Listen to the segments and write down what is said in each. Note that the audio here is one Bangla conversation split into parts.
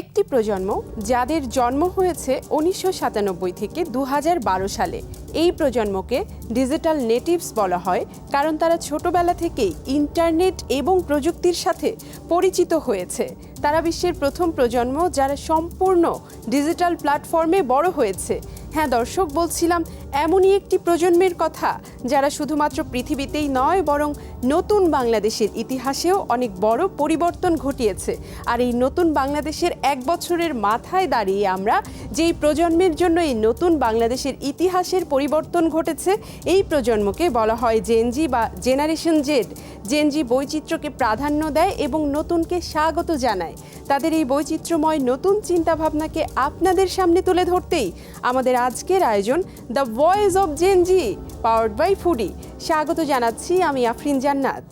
একটি প্রজন্ম যাদের জন্ম হয়েছে উনিশশো সাতানব্বই থেকে দু হাজার বারো সালে। এই প্রজন্মকে ডিজিটাল নেটিভস বলা হয়, কারণ তারা ছোটবেলা থেকেই ইন্টারনেট এবং প্রযুক্তির সাথে পরিচিত হয়েছে। তারা বিশ্বের প্রথম প্রজন্ম যারা সম্পূর্ণ ডিজিটাল প্ল্যাটফর্মে বড় হয়েছে। হ্যাঁ দর্শক, বলছিলাম এমনই একটি প্রজন্মের কথা যারা শুধুমাত্র পৃথিবীতেই নয়, বরং নতুন বাংলাদেশের ইতিহাসেও অনেক বড় পরিবর্তন ঘটিয়েছে। আর এই নতুন বাংলাদেশের এক বছরের মাথায় দাঁড়িয়ে আমরা যেই প্রজন্মের জন্য এই নতুন বাংলাদেশের ইতিহাসের পরিবর্তন ঘটেছে, এই প্রজন্মকে বলা হয় জেনজি বা জেনারেশন জেড জেনজি বৈচিত্র্যকে প্রাধান্য দেয় এবং নতুনকে স্বাগত জানায়। তাদের এই বৈচিত্র্যময় নতুন চিন্তাভাবনাকে আপনাদের সামনে তুলে ধরতেই আমাদের আজকের আয়োজন the voice of Gen Z powered by Foodie স্বাগত জানাচ্ছি আমি আফরিন জান্নাত।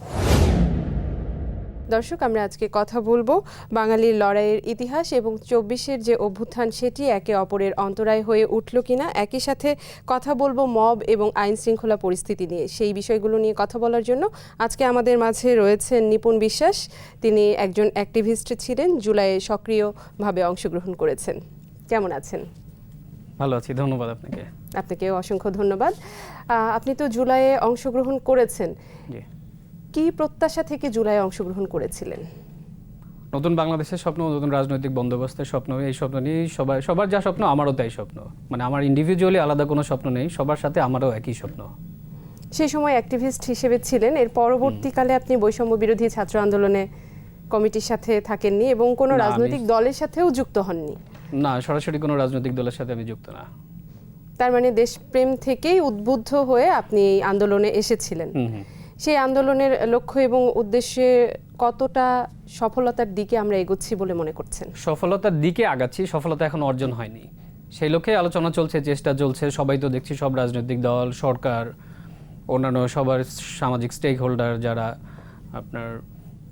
দর্শক আমরা আজকে কথা বলব বাঙালির লড়াইয়ের ইতিহাস এবং চব্বিশের যে অভ্যুত্থান সেটি একে অপরের অন্তরায় হয়ে উঠল কিনা একই সাথে কথা বলব মব এবং আইন শৃঙ্খলা পরিস্থিতি নিয়ে। সেই বিষয়গুলো নিয়ে কথা বলার জন্য আজকে আমাদের মাঝে রয়েছেন নিপুণ বিশ্বাস। তিনি একজন অ্যাক্টিভিস্ট ছিলেন জুলাইয়ে সক্রিয়ভাবে অংশগ্রহণ করেছেন। কেমন আছেন? ভালো আছি ধন্যবাদ আপনাকে। আপনাকেও অসংখ্য ধন্যবাদ। আপনি তো জুলাইয়ে অংশগ্রহণ করেছেন। কি প্রত্যাশা থেকে জুলাইয়ে অংশগ্রহণ করেছিলেন? নতুন বাংলাদেশের স্বপ্ন নতুন রাজনৈতিক বন্দোবস্তের স্বপ্ন এই স্বপ্ন নিয়ে সবাই সবার যা স্বপ্ন আমারও তাই স্বপ্ন। মানে আমার ইন্ডিভিজুয়ালি আলাদা কোনো স্বপ্ন নেই সবার সাথে আমারও একই স্বপ্ন। সেই সময় অ্যাক্টিভিস্ট হিসেবে ছিলেন এর পরবর্তীকালে আপনি বৈষম্য বিরোধী ছাত্র আন্দোলনে কমিটির সাথে থাকেননি এবং কোনো রাজনৈতিক দলের সাথেও যুক্ত হননি? না সরাসরি কোনো রাজনৈতিক দলের সাথে আমি যুক্ত না। তার মানে দেশপ্রেম থেকেই উদ্বুদ্ধ হয়ে আপনি এই আন্দোলনে এসেছিলেন। সেই আন্দোলনের লক্ষ্য এবং উদ্দেশ্যে কতটা সফলতার দিকে আমরা এগোচ্ছি বলে মনে করছেন? সফলতার দিকে আগাচ্ছি, সফলতা এখন অর্জন হয়নি। সেই লক্ষ্যে আলোচনা চলছে, চেষ্টা চলছে, সবাই তো দেখছি সব রাজনৈতিক দল, সরকার, অন্যান্য সবার সামাজিক স্টেক হোল্ডার যারা আপনার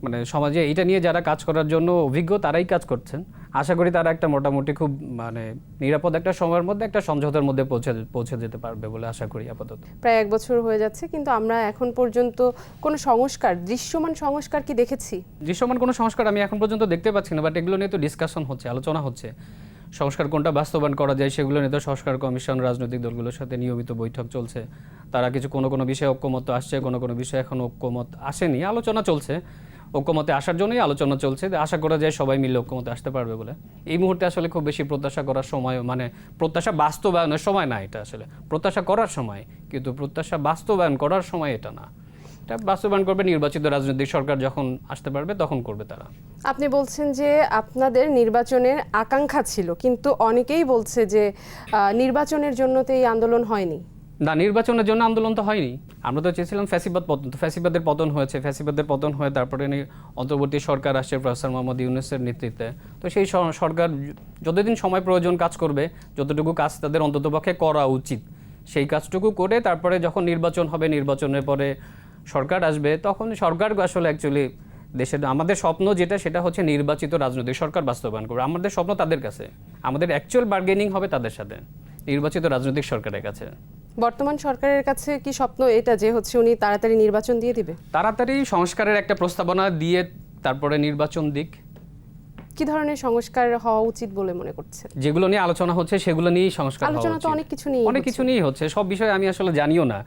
মানে সমাজে এইটা নিয়ে যারা কাজ করার জন্য অভিজ্ঞ তারাই কাজ করছেন। আশা করি তারা একটা মোটামুটি খুব মানে নিরাপদ একটা সময়ের মধ্যে একটা সমঝোতার মধ্যে পৌঁছে পৌঁছে যেতে পারবে বলে আশা করি আপাতত। প্রায় এক বছর হয়ে যাচ্ছে কিন্তু আমরা এখন পর্যন্ত কোনো সংস্কার দৃশ্যমান সংস্কার কি দেখেছি? দৃশ্যমান কোনো সংস্কার আমি এখন পর্যন্ত দেখতে পাচ্ছি না বাট এগুলো নিয়ে তো ডিসকাশন হচ্ছে আলোচনা হচ্ছে। সংস্কার কোনটা বাস্তবায়ন করা যায় সেগুলো নিয়ে তো সংস্কার কমিশন রাজনৈতিক দলগুলোর সাথে নিয়মিত বৈঠক চলছে। তারা কিছু কোনো কোনো বিষয়ে ঐক্যমত আসছে কোনো কোনো বিষয়ে এখন ঐক্যমত আসেনি আলোচনা চলছে। ঐক্যমতে আসার জন্যই আলোচনা চলছে। আশা করা যায় সবাই মিলে ঐক্যমতে আসতে পারবে বলে। এই মুহূর্তে আসলে খুব বেশি প্রত্যাশা করার সময় মানে প্রত্যাশা বাস্তবায়নের সময় না এটা আসলে। প্রত্যাশা করার সময়, কিন্তু প্রত্যাশা বাস্তবায়ন করার সময় এটা না। এটা বাস্তবায়ন করবে নির্বাচিত রাজনৈতিক সরকার যখন আসতে পারবে, তখন করবে তারা। আপনি বলছেন যে আপনাদের নির্বাচনের আকাঙ্ক্ষা ছিল, কিন্তু অনেকেই বলছে যে নির্বাচনের জন্য তো এই আন্দোলন হয়নি। না, নির্বাচনের জন্য আন্দোলন তো হয়নি। আমরা তো চেয়েছিলাম ফ্যাসিবাদ পতন। তো ফ্যাসিবাদের পতন হয়েছে। ফ্যাসিবাদের পতন হয়ে তারপরে অন্তর্বর্তী সরকার আসছে প্রফেসর মোহাম্মদ ইউনুসের নেতৃত্বে। তো সেই সরকার যতদিন সময় প্রয়োজন কাজ করবে, যতটুকু কাজ তাদের অন্ততপক্ষে করা উচিত। সেই কাজটুকু করে তারপরে যখন নির্বাচন হবে, নির্বাচনের পরে সরকার আসবে, তখন সরকার আসলে অ্যাকচুয়ালি দেশের আমাদের স্বপ্ন যেটা, সেটা হচ্ছে নির্বাচিত রাজনৈতিক সরকার বাস্তবায়ন করবে। আমাদের স্বপ্ন তাদের কাছে। আমাদের অ্যাকচুয়াল বার্গেনিং হবে তাদের সাথে। নির্বাচিত রাজনৈতিক সরকারের কাছে। বর্তমান সরকারের কাছে কি স্বপ্ন এটা যে হচ্ছে উনি তাড়াতাড়ি নির্বাচন দিয়ে দিবে? তাড়াতাড়ি সংস্কারের একটা প্রস্তাবনা দিয়ে তারপরে নির্বাচন দিক। কি ধরনের সংস্কার হওয়া উচিত বলে মনে করছে যেগুলো নিয়ে আলোচনা হচ্ছে সেগুলো নিয়েই সংস্কার আলোচনা তো অনেক কিছু নিয়ে অনেক কিছু নিয়েই হচ্ছে। সব বিষয়ে আমি আসলে জানিও না।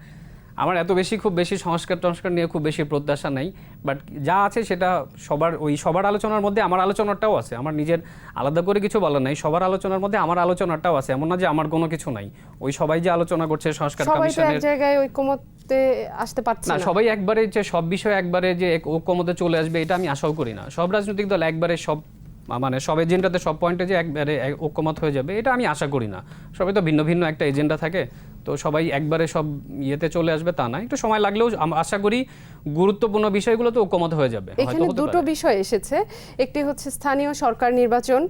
আমার এত বেশি খুব বেশি সংস্কার টংস্কার নিয়ে খুব বেশি প্রত্যাশা নাই বাট যা আছে সেটা সবার ওই সবার আলোচনার মধ্যে আমার আলোচনাটাও আছে আমার নিজের আলাদা করে কিছু বলার নাই সবার আলোচনার মধ্যে আমার আলোচনাটাও আছে এমন না যে আমার কোনো কিছু নাই ওই সবাই যে আলোচনা করছে সংস্কার কমিশনের জায়গায় ঐক্যমতে আসতে পারছে না সবাই একবারে যে সব বিষয়ে একবারে যে ঐক্যমতে চলে আসবে এটা আমি আশাও করি না। সব রাজনৈতিক দল একবারে সব মানে সব এজেন্ডাতে সব পয়েন্টে যে একবারে এক- ঐক্যমত হয়ে যাবে এটা আমি আশা করি না। সবাই তো ভিন্ন ভিন্ন একটা এজেন্ডা থাকে তো সবাই একবারে সব ইয়েতে চলে আসবে তা না। একটু সময় লাগলেও আশা করি গুরুত্বপূর্ণ বিষয়গুলো তো ঐক্যমত হয়ে যাবে। এখানে দুটো বিষয় এসেছে। একটি হচ্ছে স্থানীয় সরকার নির্বাচন।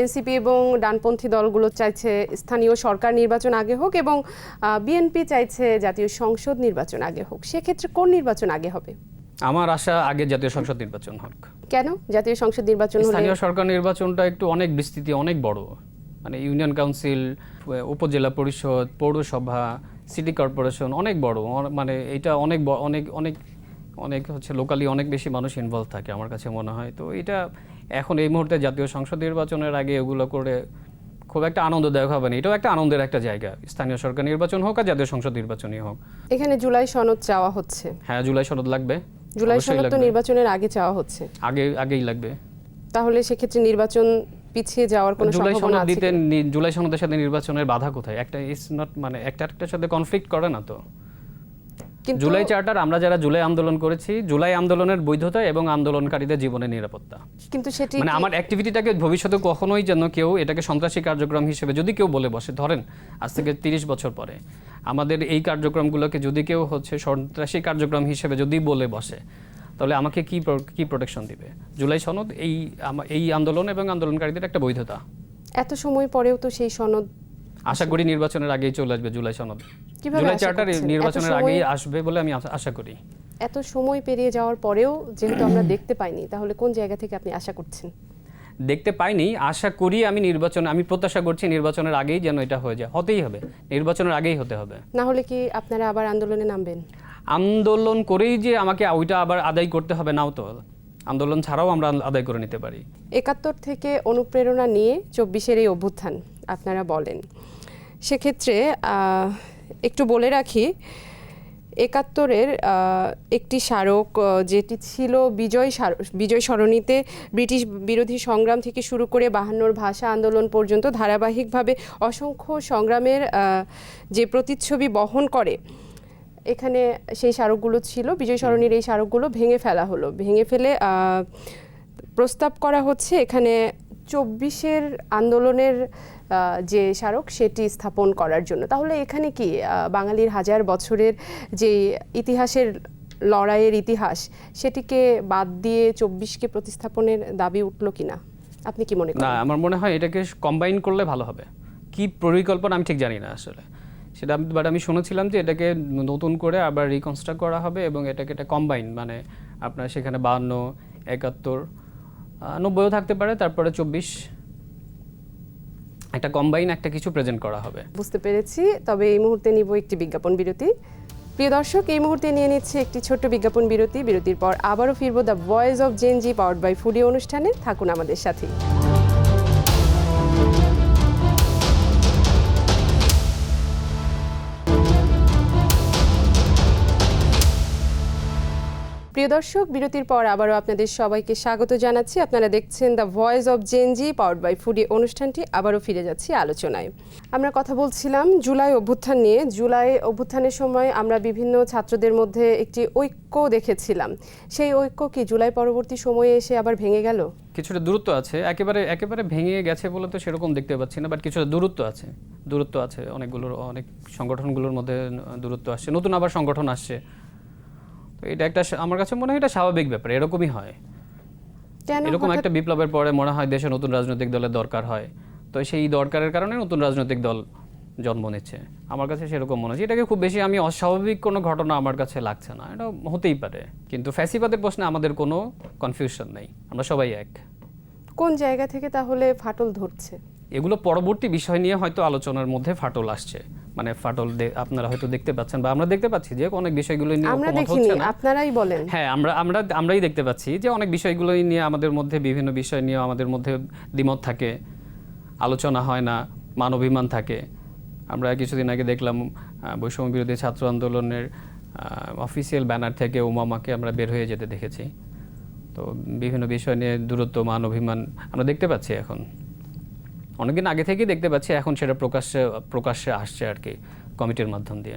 এনসিপি এবং ডানপন্থী দলগুলো চাইছে স্থানীয় সরকার নির্বাচন আগে হোক এবং বিএনপি চাইছে জাতীয় সংসদ নির্বাচন আগে হোক। সেক্ষেত্রে কোন নির্বাচন আগে হবে? আমার আশা আগে জাতীয় সংসদ নির্বাচন হোক। কেন? জাতীয় সংসদ নির্বাচন স্থানীয় সরকার নির্বাচনটা একটু অনেক বিস্তৃতি অনেক বড়। মানে ইউনিয়ন কাউন্সিল উপজেলা পরিষদ পৌরসভা সিটি কর্পোরেশন অনেক বড়। মানে এটা অনেক অনেক অনেক অনেক হচ্ছে লোকালি অনেক বেশি মানুষ ইনভলভ থাকে আমার কাছে মনে হয়। তো এটা এখন এই মুহূর্তে জাতীয় সংসদ নির্বাচনের আগে এগুলো করে খুব একটা আনন্দদায়ক হবে না। এটাও একটা আনন্দের একটা জায়গা। স্থানীয় সরকার নির্বাচন হোক আর জাতীয় সংসদ নির্বাচনই হোক। এখানে জুলাই সনদ চাওয়া হচ্ছে। হ্যাঁ জুলাই সনদ লাগবে। জুলাই সনদ তো নির্বাচনের আগে চাওয়া হচ্ছে। আগে আগেই লাগবে। তাহলে সেক্ষেত্রে নির্বাচন পিছিয়ে যাওয়ার কোনো জুলাই সম্ভাবনা সনদ আছে দিতে কি? নি- জুলাই সনদের সাথে নির্বাচনের বাধা কোথায়? একটা ইস নট মানে একটা একটার সাথে কনফ্লিক্ট করে না তো। কিন্তু জুলাই চার্টার আমরা যারা জুলাই আন্দোলন করেছি জুলাই আন্দোলনের বৈধতা এবং আন্দোলনকারীদের জীবনের নিরাপত্তা। কিন্তু সেটি মানে আমার অ্যাক্টিভিটিটাকে ভবিষ্যতে কখনোই যেন কেউ এটাকে সন্ত্রাসী কার্যক্রম হিসেবে যদি কেউ বলে বসে ধরেন আজ থেকে তিরিশ বছর পরে আমাদের এই কার্যক্রমগুলোকে যদি কেউ হচ্ছে সন্ত্রাসী কার্যক্রম হিসেবে যদি বলে বসে তাহলে আমাকে কি কি প্রোটেকশন দিবে? জুলাই সনদ এই এই আন্দোলন এবং আন্দোলনকারীদের একটা বৈধতা। এত সময় পরেও তো সেই সনদ আশা করি নির্বাচনের আগেই চলে আসবে জুলাই সনদ। জুলাই চার্টার নির্বাচনের আগেই আসবে বলে আমি আশা- করি। এত সময় পেরিয়ে যাওয়ার পরেও যেহেতু আমরা দেখতে পাইনি তাহলে কোন জায়গা থেকে আপনি আশা করছেন? দেখতে পাইনি আশা করি আমি নির্বাচন আমি প্রত্যাশা করছি নির্বাচনের আগেই যেন এটা হয়ে যায়। হতেই হবে নির্বাচনের আগেই হতে হবে। না হলে কি আপনারা আবার আন্দোলনে নামবেন? আন্দোলন করেই যে আমাকে ওইটা আবার আদায় করতে হবে নাও তো। আন্দোলন ছাড়াও আমরা আদায় করে নিতে পারি। একাত্তর থেকে অনুপ্রেরণা নিয়ে চব্বিশের এই অভ্যুত্থান, আপনারা বলেন। সেক্ষেত্রে একটু বলে রাখি, একাত্তরের একটি স্মারক যেটি ছিল বিজয় বিজয় সরণিতে ব্রিটিশ বিরোধী সংগ্রাম থেকে শুরু করে বাহান্নর ভাষা আন্দোলন পর্যন্ত ধারাবাহিকভাবে অসংখ্য সংগ্রামের যে প্রতিচ্ছবি বহন করে এখানে সেই স্মারকগুলো ছিল, বিজয় সরণির এই স্মারকগুলো ভেঙে ফেলা হলো। ভেঙে ফেলে প্রস্তাব করা হচ্ছে এখানে চব্বিশের আন্দোলনের যে স্মারক সেটি স্থাপন করার জন্য। তাহলে এখানে কি বাঙালির হাজার বছরের যে ইতিহাসের লড়াইয়ের ইতিহাস, সেটিকে বাদ দিয়ে চব্বিশকে প্রতিস্থাপনের দাবি উঠল কিনা? আপনি কি মনে করেন? আমার মনে হয় এটাকে কম্বাইন করলে ভালো হবে। কি পরিকল্পনা আমি ঠিক জানি না আসলে। সেটা বাট আমি শুনেছিলাম যে এটাকে নতুন করে আবার রিকনস্ট্রাক্ট করা হবে এবং এটাকে এটা কম্বাইন মানে আপনার সেখানে বাহান্ন, একাত্তর নব্বইও থাকতে পারে, তারপরে চব্বিশ। একটা কম্বাইন একটা কিছু প্রেজেন্ট করা হবে। বুঝতে পেরেছি, তবে এই মুহূর্তে নিব একটি বিজ্ঞাপন বিরতি। প্রিয় দর্শক, এই মুহূর্তে নিয়ে নিচ্ছে একটি ছোট্ট বিজ্ঞাপন বিরতি। বিরতির পর আবারও ফিরবো the voice of Gen Z powered by Foodie অনুষ্ঠানে। থাকুন আমাদের সাথেই। প্রিয় দর্শক, বিরতির পর আবারও আপনাদের সবাইকে স্বাগত জানাচ্ছি। আপনারা দেখছেন the voice of Gen Z powered by Foodie অনুষ্ঠানটি। আবারও ফিরে যাচ্ছি আলোচনায়। আমরা কথা বলছিলাম জুলাই অভ্যুত্থান নিয়ে। জুলাই অভ্যুত্থানের সময় আমরা বিভিন্ন ছাত্রদের মধ্যে একটি ঐক্য দেখেছিলাম। সেই ঐক্য কি জুলাই পরবর্তী সময়ে এসে আবার ভেঙে গেল? কিছুটা দূরত্ব আছে। একেবারে একেবারে ভেঙে গেছে বলে তো সেরকম দেখতে পাচ্ছি না বাট কিছুটা দূরত্ব আছে। দূরত্ব আছে। অনেকগুলোর, অনেক সংগঠনগুলোর মধ্যে দূরত্ব আসছে। নতুন আবার সংগঠন আসছে। তো এটা একটা আমার কাছে মনে হয় এটা স্বাভাবিক ব্যাপার এরকমই হয়। কেন এরকম একটা বিপ্লবের পরে মনে হয় দেশে নতুন রাজনৈতিক দলের দরকার হয়। তো সেই দরকারের কারণে নতুন রাজনৈতিক দল জন্ম নিচ্ছে। আমার কাছে সেরকম মনে হচ্ছে। এটাকে খুব বেশি আমি অস্বাভাবিক কোনো ঘটনা আমার কাছে লাগছে না। এটা হতেই পারে। কিন্তু ফ্যাসিবাদের প্রশ্নে আমাদের কোনো কনফিউশন নেই। আমরা সবাই এক। কোন জায়গা থেকে তাহলে ফাটল ধরছে? এগুলো পরবর্তী বিষয় নিয়ে হয়তো আলোচনার মধ্যে ফাটল আসছে। মানে ফাটল আপনারা হয়তো দেখতে পাচ্ছেন বা আমরা দেখতে পাচ্ছি যে অনেক বিষয়গুলো নিয়ে আমরা দেখিনি আপনারাই বলেন। হ্যাঁ আমরা আমরা আমরাই দেখতে পাচ্ছি যে অনেক বিষয়গুলো নিয়ে আমাদের মধ্যে বিভিন্ন বিষয় নিয়ে আমাদের মধ্যে দ্বিমত থাকে আলোচনা হয় না মানবিমান থাকে। আমরা কিছুদিন আগে দেখলাম বৈষম্য বিরোধী ছাত্র আন্দোলনের অফিসিয়াল ব্যানার থেকে উমামাকে আমরা বের হয়ে যেতে দেখেছি। তো বিভিন্ন বিষয় নিয়ে দূরত্ব মান অভিমান আমরা দেখতে পাচ্ছি এখন। অনেকদিন আগে থেকেই দেখতে পাচ্ছি এখন সেটা প্রকাশ্যে প্রকাশ্যে আসছে আর কি কমিটির মাধ্যম দিয়ে।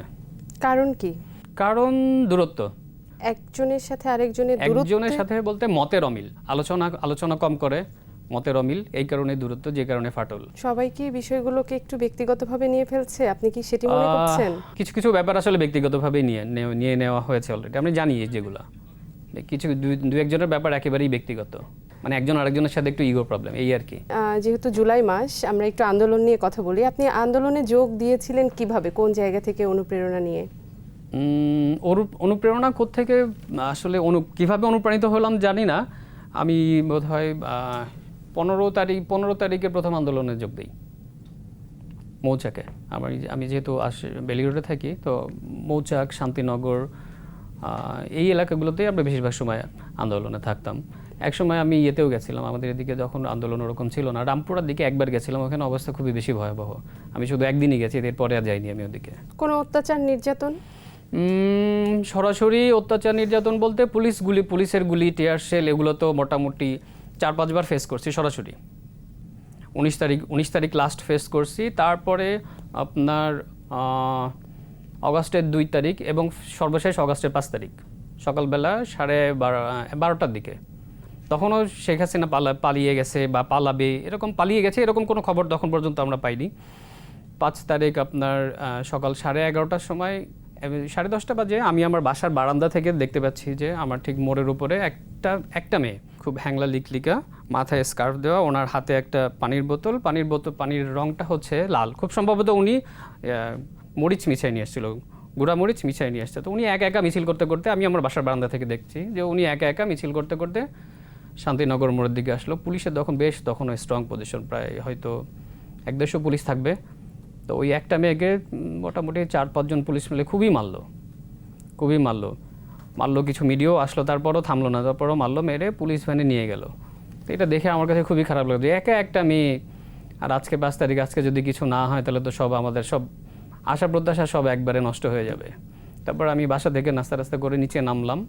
কারণ কি? কারণ দূরত্ব। একজনের সাথে আরেকজনের দূরত্ব? একজনের সাথে বলতে মতের অমিল। আলোচনা আলোচনা কম করে মতের অমিল এই কারণে দূরত্ব যে কারণে ফাটল। সবাই কি বিষয়গুলোকে একটু ব্যক্তিগতভাবে নিয়ে ফেলছে? আপনি কি সেটি মনে করছেন? কিছু কিছু ব্যাপার আসলে ব্যক্তিগতভাবে নিয়ে নিয়ে নেওয়া হয়েছে অলরেডি আমি জানি যেগুলো। কিছু দুই- দু একজনের ব্যাপার একেবারেই ব্যক্তিগত। মানে একজন আরেকজনের সাথে একটু ইগো প্রবলেম এই আর কি। যেহেতু জুলাই মাস আমরা একটু আন্দোলন নিয়ে কথা বলি। আপনি আন্দোলনে যোগ দিয়েছিলেন কীভাবে? কোন জায়গা থেকে অনুপ্রেরণা নিয়ে? অনুপ্রেরণা থেকে আসলে অনু কীভাবে অনুপ্রাণিত হলাম জানি না। আমি বোধ হয় পনেরো তারিখ পনেরো তারিখে প্রথম আন্দোলনে যোগ দিই। মৌচাকে। আমার আমি যেহেতু আস বেলিরোডে থাকি তো মৌচাক শান্তিনগর এই এলাকাগুলোতেই আমরা বেশিরভাগ সময় আন্দোলনে থাকতাম। একসময় আমি ইয়েতেও গেছিলাম আমাদের এদিকে যখন আন্দোলন ওরকম ছিল না রামপুরার দিকে একবার গেছিলাম ওখানে অবস্থা খুবই বেশি ভয়াবহ। আমি শুধু একদিনই গেছি এরপরে আর যাইনি আমি ওদিকে। কোনো অত্যাচার নির্যাতন? সরাসরি অত্যাচার নির্যাতন বলতে পুলিশ গুলি পুলিশের গুলি টিয়ার সেল এগুলো তো মোটামুটি চার পাঁচবার ফেস করছি সরাসরি। উনিশ তারিখ উনিশ তারিখ লাস্ট ফেস করছি তারপরে আপনার অগাস্টের দুই তারিখ এবং সর্বশেষ অগাস্টের পাঁচ তারিখ। সকালবেলা সাড়ে বারো বারোটার দিকে। তখনও শেখ হাসিনা পালা, পালিয়ে গেছে বা পালাবে, এরকম পালিয়ে গেছে, এরকম কোনো খবর তখন পর্যন্ত আমরা পাইনি। পাঁচ তারিখ আপনার সকাল সাড়ে এগারোটার সময় সাড়ে দশটা বাজে আমি আমার বাসার বারান্দা থেকে দেখতে পাচ্ছি যে আমার ঠিক মোড়ের উপরে একটা একটা মেয়ে খুব হ্যাংলা লিকলিকা মাথায় স্কার্ফ দেওয়া, ওনার হাতে একটা পানির বোতল পানির বোতল, পানির রংটা হচ্ছে লাল। খুব সম্ভবত উনি মরিচ মিশাই নিয়ে এসেছিল, গুঁড়া মরিচ মিশাই নিয়ে আসছে তো উনি একা একা মিছিল করতে করতে আমি আমার বাসার বারান্দা থেকে দেখছি যে উনি একা একা মিছিল করতে করতে শান্তিনগর মোড়ের দিকে আসলো। পুলিশের তখন বেশ তখন ওই স্ট্রং পজিশন প্রায় হয়তো এক দেড়শো পুলিশ থাকবে। তো ওই একটা মেয়েকে মোটামুটি চার পাঁচজন পুলিশ মিলে খুবই মারলো। খুবই মারলো। মারলো কিছু মিডিয়াও আসলো, তারপরও থামলো না, তারপরও মারলো, মেরে পুলিশ ভ্যানে নিয়ে গেল। তো এটা দেখে আমার কাছে খুবই খারাপ লাগল একা একটা মেয়ে, আর আজকে পাঁচ তারিখ, আজকে যদি কিছু না হয় তাহলে তো সব আমাদের সব আশা প্রত্যাশা সব একবারে নষ্ট হয়ে যাবে। তারপর আমি বাসা থেকে নাস্তা রাস্তা করে নিচে নামলাম।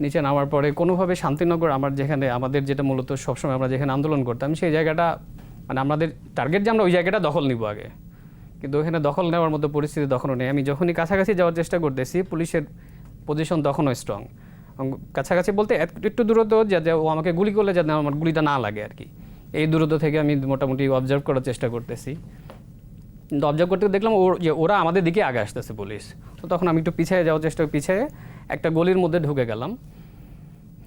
নিচে নামার পরে কোনোভাবে শান্তিনগর আমার যেখানে, আমাদের যেটা মূলত সবসময় আমরা যেখানে আন্দোলন করতাম, সেই জায়গাটা মানে আমাদের টার্গেট যে আমরা ওই জায়গাটা দখল নিব আগে। কিন্তু ওখানে দখল নেওয়ার মতো পরিস্থিতি তখনও নেই। আমি যখনই কাছাকাছি যাওয়ার চেষ্টা করতেছি, পুলিশের পজিশন তখনও স্ট্রং কাছাকাছি বলতে এক- একটু দূরত্ব যাতে ও আমাকে গুলি করলে যাতে আমার গুলিটা না লাগে আর কি। এই দূরত্ব থেকে আমি মোটামুটি অবজার্ভ করার চেষ্টা করতেছি। কিন্তু অবজার্ভ করতে দেখলাম ওর, যে ওরা আমাদের দিকে আগে আসতেছে পুলিশ। তো তখন আমি একটু পিছিয়ে যাওয়ার চেষ্টা, পিছিয়ে একটা গলির মধ্যে ঢুকে গেলাম।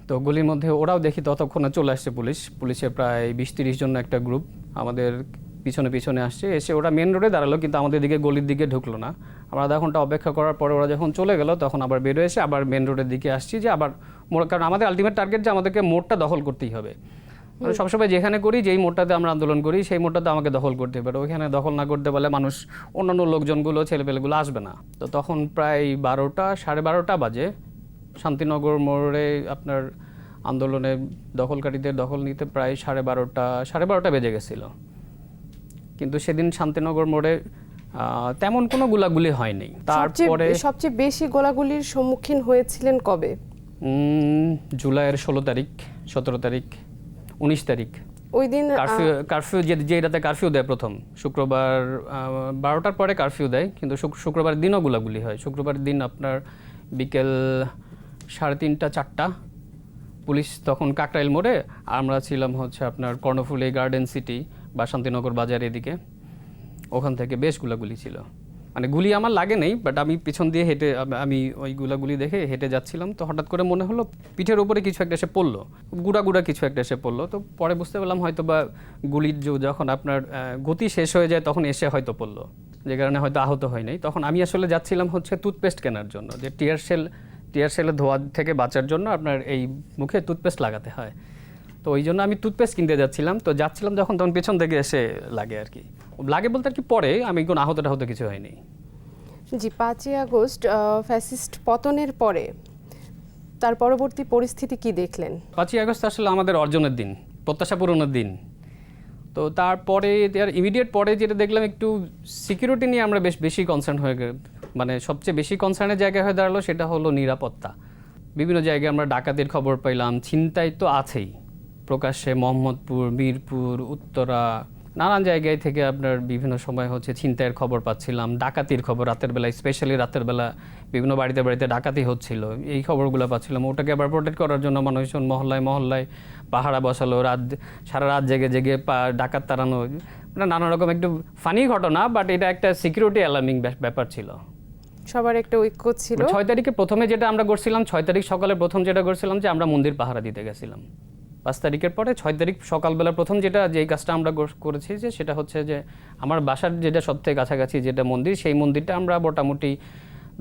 তো গলির মধ্যে ওরাও দেখি ততক্ষণে চলে আসছে পুলিশ। পুলিশের প্রায় বিশ তিরিশ জন একটা গ্রুপ আমাদের পিছনে পিছনে আসছে। এসে ওরা মেন রোডে দাঁড়াল, কিন্তু আমাদের দিকে গলির দিকে ঢুকলো না। আমরা আধা ঘণ্টা অপেক্ষা করার পরে ওরা যখন চলে গেল, তখন আবার বেরোয় এসে আবার মেন রোডের দিকে আসছি যে আবার কারণ আমাদের আলটিমেট টার্গেট যে আমাদেরকে মোড়টা দখল করতেই হবে। মানে সবসময় যেখানে করি যেই মোড়টাতে আমরা আন্দোলন করি সেই মোড়টাতে আমাকে দখল করতে হবে ওইখানে দখল না করতে পারলে মানুষ অন্যান্য লোকজনগুলো ছেলেপেলেগুলো আসবে না। তো তখন প্রায় বারোটা সাড়ে বারোটা বাজে শান্তিনগর মোড়ে আপনার আন্দোলনে দখলকারীদের দখল নিতে প্রায় সাড়ে বারোটা সাড়ে বারোটা বেজে গেছিল। কিন্তু সেদিন শান্তিনগর মোড়ে আহ, তেমন কোনো গুলাগুলি হয়নি। তারপরে সবচেয়ে বেশি গোলাগুলির সম্মুখীন হয়েছিলেন কবে? উম, জুলাইয়ের ষোলো তারিখ সতেরো তারিখ। উনিশ তারিখ। ওই দিন কারফিউ কারফিউ যে যে রাতে কারফিউ দেয় প্রথম শুক্রবার বারোটার পরে কারফিউ দেয় কিন্তু শুক- শুক্রবার দিনও গুলাগুলি হয়। শুক্রবার দিন আপনার বিকেল সাড়ে তিনটা চারটা পুলিশ তখন কাকরাইল মোড়ে আমরা ছিলাম হচ্ছে আপনার কর্ণফুলি গার্ডেন সিটি বা শান্তিনগর বাজার এদিকে। ওখান থেকে বেশ গুলাগুলি ছিল। মানে গুলি আমার লাগে নেই বাট আমি পিছন দিয়ে হেঁটে আমি ওই গুলাগুলি দেখে হেঁটে যাচ্ছিলাম। তো হঠাৎ করে মনে হলো পিঠের উপরে কিছু একটা এসে পড়ল। গুড়া গুড়া কিছু একটা এসে পড়ল। তো পরে বুঝতে পারলাম হয়তো বা গুলির যখন আপনার গতি শেষ হয়ে যায় তখন এসে হয়তো পড়ল। যে কারণে হয়তো আহত হয় নাই। তখন আমি আসলে যাচ্ছিলাম হচ্ছে টুথপেস্ট কেনার জন্য। যে টিয়ার সেল টিয়ার সেলের ধোয়া থেকে বাঁচার জন্য আপনার এই মুখে টুথপেস্ট লাগাতে হয়। তো ওই জন্য আমি টুথপেস্ট কিনতে যাচ্ছিলাম। তো যাচ্ছিলাম যখন, তখন পেছন থেকে এসে লাগে আর কি। লাগে বলতে আর কি পরে আমি কোনো আহত টাহত কিছু হয়নি। জি পাঁচই আগস্ট ফ্যাসিস্ট পতনের পরে তার পরবর্তী পরিস্থিতি কি দেখলেন? পাঁচই আগস্ট আসলে আমাদের অর্জনের দিন প্রত্যাশা পূরণের দিন। তো তারপরে তার ইমিডিয়েট পরে যেটা দেখলাম একটু সিকিউরিটি নিয়ে আমরা বেশ বেশি কনসার্ন হয়ে মানে সবচেয়ে বেশি কনসার্নের জায়গা হয়ে দাঁড়াল সেটা হলো নিরাপত্তা। বিভিন্ন জায়গায় আমরা ডাকাতির খবর পাইলাম ছিনতাই তো আছেই। প্রকাশ্যে মোহাম্মদপুর মিরপুর উত্তরা নানান জায়গায় থেকে আপনার বিভিন্ন সময় হচ্ছে ছিনতাইয়ের খবর পাচ্ছিলাম ডাকাতির খবর রাতের বেলা স্পেশালি রাতের বেলা বিভিন্ন বাড়িতে বাড়িতে ডাকাতি হচ্ছিল। এই খবরগুলো পাচ্ছিলাম। ওটাকে আবার প্রোটেক্ট করার জন্য মানুষজন মহল্লায় মহল্লায় পাহারা বসালো রাত সারা রাত জেগে জেগে পা- ডাকাত তাড়ানো মানে নানা রকম একটু ফানি ঘটনা বাট এটা একটা সিকিউরিটি অ্যালার্মিং ব্যাপার ছিল। সবার একটা ঐক্য ছিল। ছয় তারিখে প্রথমে যেটা আমরা করছিলাম ছয় তারিখ সকালে প্রথম যেটা করছিলাম যে আমরা মন্দির পাহারা দিতে গেছিলাম। পাঁচ তারিখের পরে, ছয় তারিখ সকালবেলা প্রথম যেটা, যেই কাজটা আমরা করেছি যে, সেটা হচ্ছে যে, আমার বাসার যেটা সবথেকে কাছাকাছি যেটা মন্দির, সেই মন্দিরটা আমরা মোটামুটি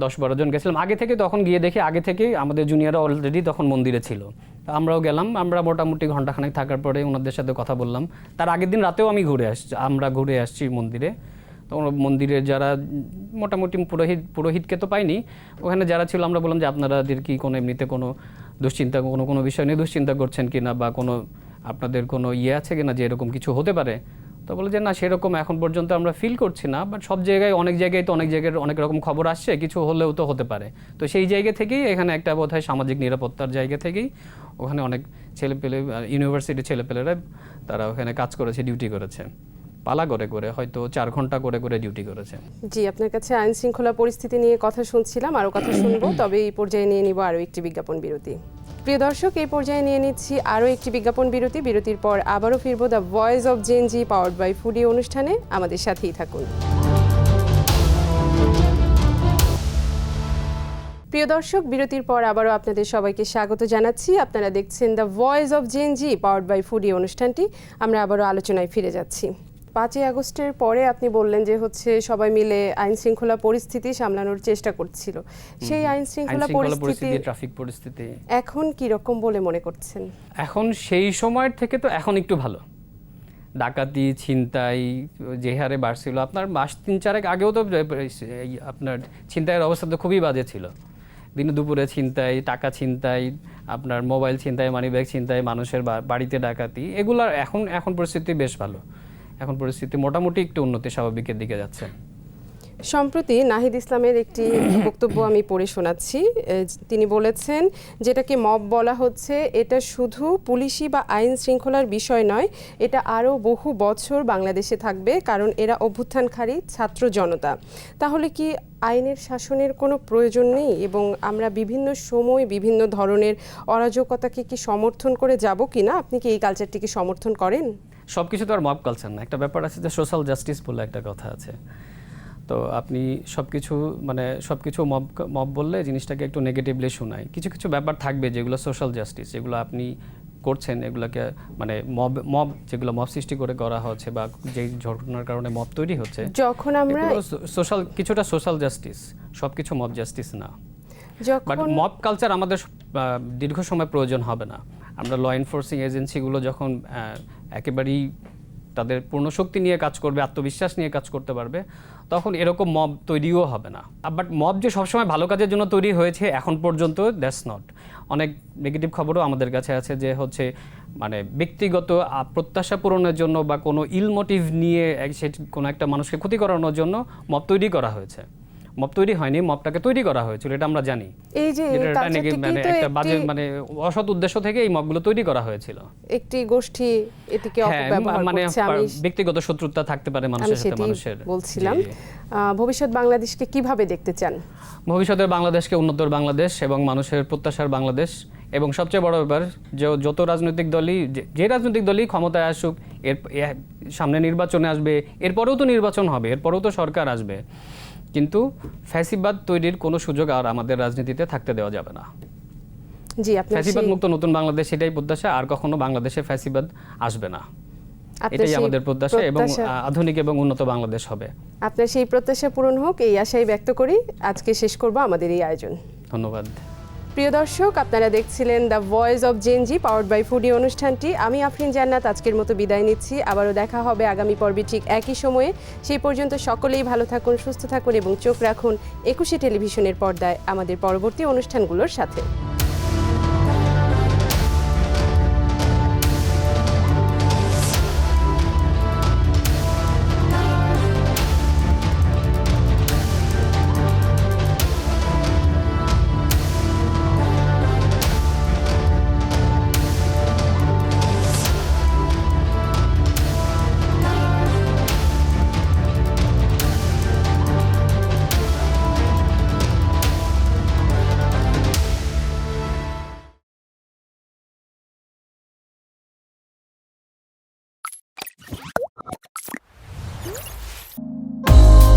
দশ বারো জন গেছিলাম। আগে থেকে তখন গিয়ে দেখি, আগে থেকেই আমাদের জুনিয়ররা অলরেডি তখন মন্দিরে ছিল। তো আমরাও গেলাম, আমরা মোটামুটি ঘন্টাখানেক থাকার পরে ওনাদের সাথে কথা বললাম। তার আগের দিন রাতেও আমি ঘুরে আসছি, আমরা ঘুরে আসছি মন্দিরে। তো মন্দিরের যারা মোটামুটি পুরোহিত, পুরোহিতকে তো পাইনি, ওখানে যারা ছিল আমরা বললাম যে আপনাদের কি কোনো এমনিতে কোনো দুশ্চিন্তা, কোনো কোনো বিষয় নিয়ে দুশ্চিন্তা করছেন কি না বা কোনো আপনাদের কোনো ইয়ে আছে কি না যে এরকম কিছু হতে পারে? তো বলে যে না, সেরকম এখন পর্যন্ত আমরা ফিল করছি না বাট সব জায়গায়, অনেক জায়গায় তো অনেক জায়গায় অনেক রকম খবর আসছে, কিছু হলেও তো হতে পারে। তো সেই জায়গা থেকেই এখানে একটা বোধ হয় সামাজিক নিরাপত্তার জায়গা থেকেই ওখানে অনেক ছেলেপেলে ইউনিভার্সিটির ছেলেপেলেরা তারা ওখানে কাজ করেছে ডিউটি করেছে। পালা করে করে হয়তো চার ঘণ্টা করে করে ডিউটি করেছে। জি আপনার কাছে আইন শৃঙ্খলা পরিস্থিতি নিয়ে কথা শুনছিলাম আরও কথা শুনব। তবে এই পর্যায়ে নিয়ে নিব আরও একটি বিজ্ঞাপন বিরতি। প্রিয় দর্শক এই পর্যায়ে নিয়ে নিচ্ছি আরও একটি বিজ্ঞাপন বিরতি। বিরতির পর আবারও ফিরবো the voice of Gen Z powered by Foodie অনুষ্ঠানে। আমাদের সাথেই থাকুন। প্রিয় দর্শক বিরতির পর আবারও আপনাদের সবাইকে স্বাগত জানাচ্ছি। আপনারা দেখছেন the voice of Gen Z powered by Foodie অনুষ্ঠানটি। আমরা আবারও আলোচনায় ফিরে যাচ্ছি। পাঁচই আগস্টের পরে আপনি বললেন যে হচ্ছে সবাই মিলে আইন শৃঙ্খলা পরিস্থিতি সামলানোর চেষ্টা করছিল। সেই আইন শৃঙ্খলা পরিস্থিতি ট্রাফিক পরিস্থিতি। এখন কি রকম বলে মনে করছেন? এখন সেই সময়ের থেকে তো এখন একটু ভালো। ডাকাতি ছিনতাই যে হারে বাড়ছিল। আপনার মাস তিন চারেক আগেও তো আপনার ছিনতাইয়ের অবস্থা তো খুবই বাজে ছিল। দিনে দুপুরে ছিনতাই টাকা ছিনতাই আপনার মোবাইল ছিনতাই মানি ব্যাগ ছিনতাই মানুষের বাড়িতে ডাকাতি এগুলার এখন এখন পরিস্থিতি বেশ ভালো। এখন পরিস্থিতি মোটামুটি একটু উন্নতি স্বাভাবিকের দিকে যাচ্ছে। সম্প্রতি নাহিদ ইসলামের একটি বক্তব্য আমি পড়ে শোনাচ্ছি। তিনি বলেছেন যেটাকে মব বলা হচ্ছে এটা শুধু পুলিশি বা আইন শৃঙ্খলার বিষয় নয় এটা আরও বহু বছর বাংলাদেশে থাকবে কারণ এরা অভ্যুত্থানকারী ছাত্র জনতা। তাহলে কি আইনের শাসনের কোনো প্রয়োজন নেই? এবং আমরা বিভিন্ন সময় বিভিন্ন ধরনের অরাজকতাকে কি সমর্থন করে যাব কি না আপনি কি এই কালচারটিকে সমর্থন করেন? সব কিছু তো আর মব কালচার না। একটা ব্যাপার আছে যে সোশ্যাল জাস্টিস বলে একটা কথা আছে। তো আপনি সব কিছু মানে সব কিছু মব মব বললে জিনিসটাকে একটু নেগেটিভলি শোনায়। কিছু কিছু ব্যাপার থাকবে যেগুলো সোশ্যাল জাস্টিস যেগুলো আপনি করছেন এগুলোকে মানে মব মব যেগুলো মব সৃষ্টি করে করা হচ্ছে বা যেই ঘটনার কারণে মব তৈরি হচ্ছে যখন আমরা সোশ্যাল কিছুটা সোশ্যাল জাস্টিস সব কিছু মব জাস্টিস না। বাট যখন মব কালচার আমাদের দীর্ঘ সময় প্রয়োজন হবে না। আমরা ল এনফোর্সিং এজেন্সিগুলো যখন একেবারেই তাদের পূর্ণ শক্তি নিয়ে কাজ করবে, আত্মবিশ্বাস নিয়ে কাজ করতে পারবে, তখন এরকম মব তৈরিও হবে না। বাট মব যে সবসময় ভালো কাজের জন্য তৈরি হয়েছে, এখন পর্যন্ত দ্যাটস নট অনেক নেগেটিভ খবরও আমাদের কাছে আছে যে হচ্ছে মানে ব্যক্তিগত প্রত্যাশা পূরণের জন্য বা কোনো ইল মোটিভ নিয়ে সে কোনো একটা মানুষকে ক্ষতি করানোর জন্য মব তৈরি করা হয়েছে। মব তৈরি হয়নি মবটাকে তৈরি করা হয়েছিল এটা আমরা জানি। এই যে মানে একটা বাজে মানে অসৎ উদ্দেশ্য থেকে এই মবগুলো তৈরি করা হয়েছিল। একটি গোষ্ঠী এটিকে হ্যাঁ অপব্যবহার মানে করছে আমি ব্যক্তিগত শত্রুতা থাকতে পারে মানুষের সাথে মানুষের। বলছিলাম। ভবিষ্যৎ বাংলাদেশকে কীভাবে দেখতে চান? ভবিষ্যতের বাংলাদেশকে উন্নতর বাংলাদেশ এবং মানুষের প্রত্যাশার বাংলাদেশ। এবং সবচেয়ে বড় ব্যাপার যে যত রাজনৈতিক দলই যে রাজনৈতিক দলই ক্ষমতায় আসুক এর সামনে নির্বাচনে আসবে এরপরেও তো নির্বাচন হবে এরপরেও তো সরকার আসবে। কিন্তু ফ্যাসিবাদ তৈরির কোনো সুযোগ আর আমাদের রাজনীতিতে থাকতে দেওয়া যাবে না। জি আপনি ফ্যাসিবাদ মুক্ত নতুন বাংলাদেশ সেটাই প্রত্যাশা আর কখনো বাংলাদেশে ফ্যাসিবাদ আসবে না। এটাই আমাদের প্রত্যাশা এবং আধুনিক এবং উন্নত বাংলাদেশ হবে। আপনার সেই প্রত্যাশা পূরণ হোক এই আশাই ব্যক্ত করি। আজকে শেষ করব আমাদের এই আয়োজন। ধন্যবাদ। প্রিয় দর্শক, আপনারা দেখছিলেন the voice of Gen Z powered by Foodie অনুষ্ঠানটি। আমি আফরিন জান্নাত, আজকের মতো বিদায় নিচ্ছি। আবারও দেখা হবে আগামী পর্বে ঠিক একই সময়ে। সেই পর্যন্ত সকলেই ভালো থাকুন, সুস্থ থাকুন এবং চোখ রাখুন একুশে টেলিভিশনের পর্দায় আমাদের পরবর্তী অনুষ্ঠানগুলোর সাথে।